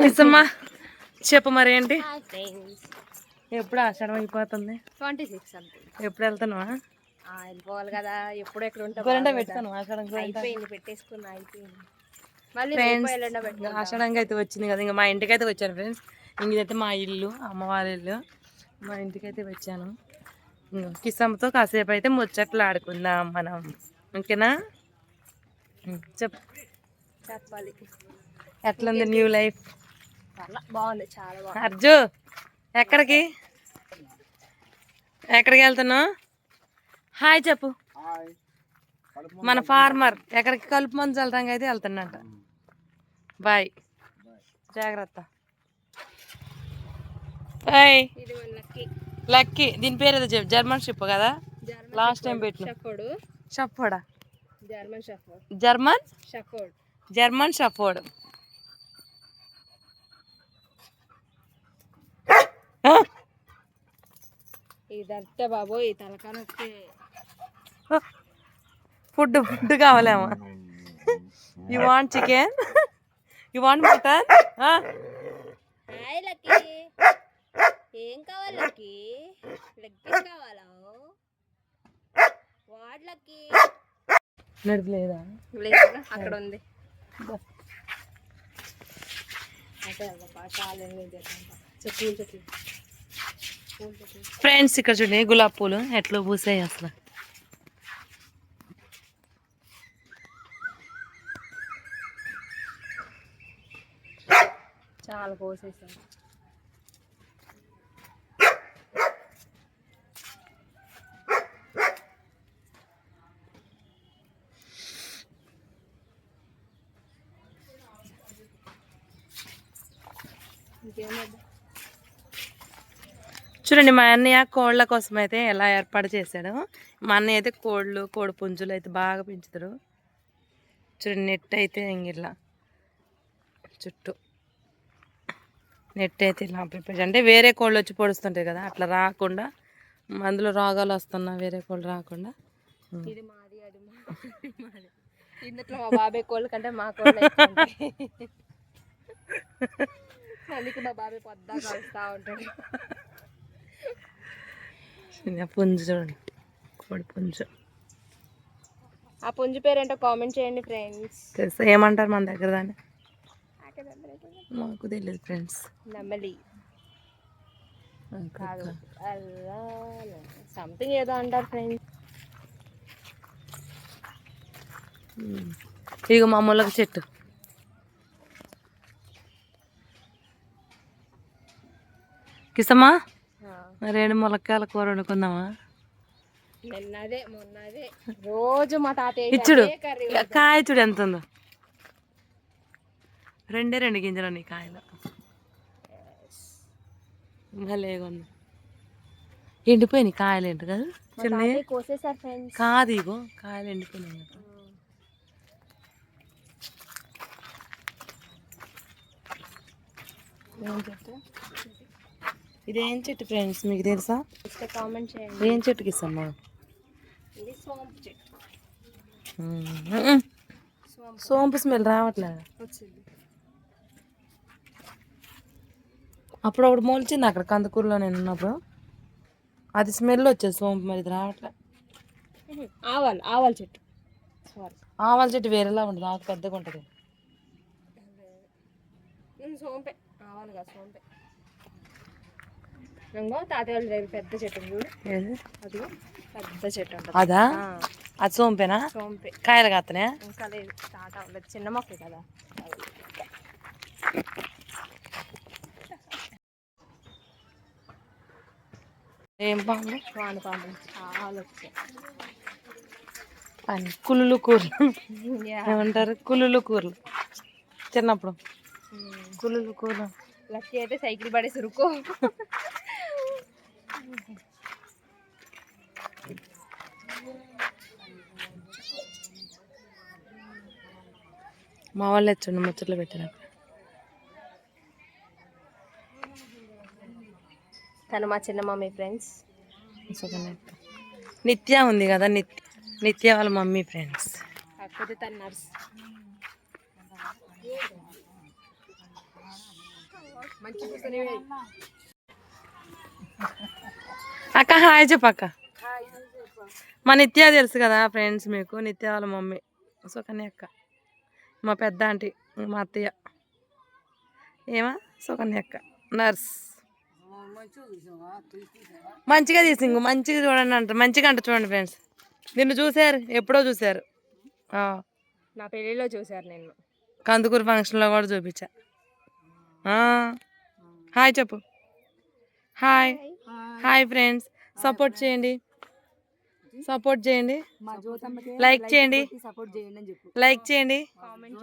మిస్సమ్మా చెప్పు మరి ఏంటి? ఎప్పుడు ఆషాఢం అయిపోతుంది? ట్వంటీ సిక్స్ అంతే. ఎప్పుడు వెళ్తున్నావా? వెళ్ళిపోవాలి కదా. ఎప్పుడు ఎక్కడ ఉంటా పెట్టుతాను ఆషాఢం అయిపోయింది పెట్టేసుకున్నా అయిపోయింది. మళ్ళీ ఆషాఢంగా అయితే వచ్చింది కదా. ఇంకా మా ఇంటికి అయితే వచ్చాను ఫ్రెండ్స్ ఇంక ఇదైతే మా ఇల్లు అమ్మ వాళ్ళ ఇల్లు. మా ఇంటికి అయితే వచ్చాను. ఇంక కిసమ్మతో కాసేపు అయితే ముచ్చట్లు ఆడుకుందాం మనం. ఓకేనా? చెప్పు. చెప్పాలి. ఎట్లుంది న్యూ లైఫ్? చాలా బాగుంది చాలా బాగుంది. అర్జు ఎక్కడికి? ఎక్కడికి వెళ్తున్నావు? హాయ్ చెప్పు. మన ఫార్మర్. ఎక్కడికి కలుపు మందు చల్లడానికి అయితే వెళ్తున్నట్ట బాయ్. జాగ్రత్త. Bye Lucky. దీని పేరు ఏదో చెప్పు. జర్మన్ షిప్ కదా? లాస్ట్ టైం పెట్టిన. షఫోడా German shepherd. German? Shepherd. German shepherd ఇది అర్థ బాబోయ్ తలకాయ నొప్పి. Food food కావాలేమో you want chicken you want mutton hi Lucky. ఏం కావాలి లక్కీ? లెగ్ పీస్ కావాలా? వాడ్ లక్కీ? నడపలేదా లేదు? అక్కడ ఉంది. అదే. చెట్లు చెట్లు ఫ్రెండ్స్ ఇక్కడ చూడండి గులాబ్ పూలు ఎట్లా పూసాయి అసలు. చాలా కోసేసాను ఇంకేమన్నా చూడండి మా అన్నయ్య కోళ్ళ కోసం అయితే ఎలా ఏర్పాటు చేశాడు. మా అన్నయ్య అయితే కోళ్ళు కోడి పుంజులు అయితే బాగా పెంచుతాడు చూడండి నెట్ అయితే ఇంగిట్లా చుట్టూ నెట్ అయితే ఇలా ప్రిపేర్ అంటే వేరే కోళ్ళు వచ్చి పొడుస్తుంటాయి కదా అట్లా రాకుండా అందులో రోగాలు వస్తున్నా వేరే కోళ్ళు రాకుండా. ఇది మాది అది మాది మాది. ఇందులో మా బాబాయ్ కోళ్ళ కంటే మా కోళ్ళు. అందుకే మా బాబాయ్ పొద్దా కలుస్తూ ఉంటాడు. పుంజు చూడండి కోడి పుంజు. ఆ పుంజు పేరేంటో కామెంట్ చేయండి ఫ్రెండ్స్. తెలుసా? ఏమంటారు మన దగ్గర దాన్ని? మాకు తెలియదు ఫ్రెండ్స్. నెమ్మలి. కాదు. సంథింగ్ ఏదో అంటారు ఫ్రెండ్స్. ఇక మా ములగ చెట్టు. కిసమ్మా? రెండు ములక్కాయల కూర వండుకుందామా? నిన్నదే మొన్నదే. రోజు మా తాతయ్య ఇచ్చుడు కాయ చూడు ఎంత ఉందో. రెండే రెండు గింజలు ఉన్నాయి కాయలు. భలేగా ఉంది. ఎండిపోయినాయి కాయలు ఏంటి కదా? చిన్న కాదు ఇగో కాయలు ఎండిపోయినాయి. ఏం చెట్టు ఇదేం చెట్టు ఫ్రెండ్స్ మీకు తెలుసా? కామెంట్ చేయండి. ఏం చెట్టుకి ఇస్తామ్మా? ఇది సోంపు చెట్టు. సోంపు స్మెల్ రావట్లేదు వచ్చింది. అప్పుడు ఒకటి మొలిచింది అక్కడ కందుకూరులో నేను ఉన్నప్పుడు. అది స్మెల్ వచ్చేది సోంపు మరి ఇది రావట్లే. ఆవాలు ఆవాల చెట్టు. సారీ ఆవాల చెట్టు వేరేలా ఉంటుంది ఆకు పెద్దగా ఉంటుంది. సోంపే. ఆవాలు కాదు సోంపే. ఇంకో తాతయ్య వాళ్ళ దగ్గర పెద్ద చెట్టు చూడు. అదిగో పెద్ద చెట్టు ఉంటుంది అదా? అది సోంపేనా? సోంపే. కాయలు కాస్తనే ఇంకా లేదు స్టార్ట్ అవ్వలేదు చిన్న మొక్క కదా. ఏం పాము వానపాము చాలా వచ్చాయి. కుళ్ళు కూరలు. ఏమంటారు? కుళ్ళు కూరలు. చిన్నప్పుడు. కుళ్ళు కూరలు. లక్కీ అయితే సైకిల్ పడేసి రుకో. మా వాళ్ళు ఎచ్చండి ముచ్చట్లు పెట్టినప్పుడు తను మా చిన్న మమ్మీ ఫ్రెండ్స్. నిత్య ఉంది కదా నిత్య నిత్య వాళ్ళ మమ్మీ ఫ్రెండ్స్. కాకపోతే తను నర్స్. అక్క హాయ్ చెప్పు. అక్క మా నిత్య తెలుసు కదా ఫ్రెండ్స్ మీకు నిత్య వాళ్ళ మమ్మీ. సుకన్య అక్క మా పెద్ద ఆంటీ మా అత్తయ్య. ఏమా? సుకన్య అక్క నర్స్. మంచిగా తీసింగు మంచిగా చూడండి అంటారు మంచిగా అంట చూడండి ఫ్రెండ్స్. నిన్ను చూశారు ఎప్పుడో చూశారు. ఆ, నా పెళ్ళిలో చూశారు నేను కందుకూరు ఫంక్షన్లో కూడా చూపించా. హాయ్ చెప్పు. హాయ్. Hi friends. సపోర్ట్ చేయండి. సపోర్ట్ చేయండి. లైక్ చేయండి. సపోర్ట్ చేయండి అని చెప్పు. లైక్ చేయండి. కామెంట్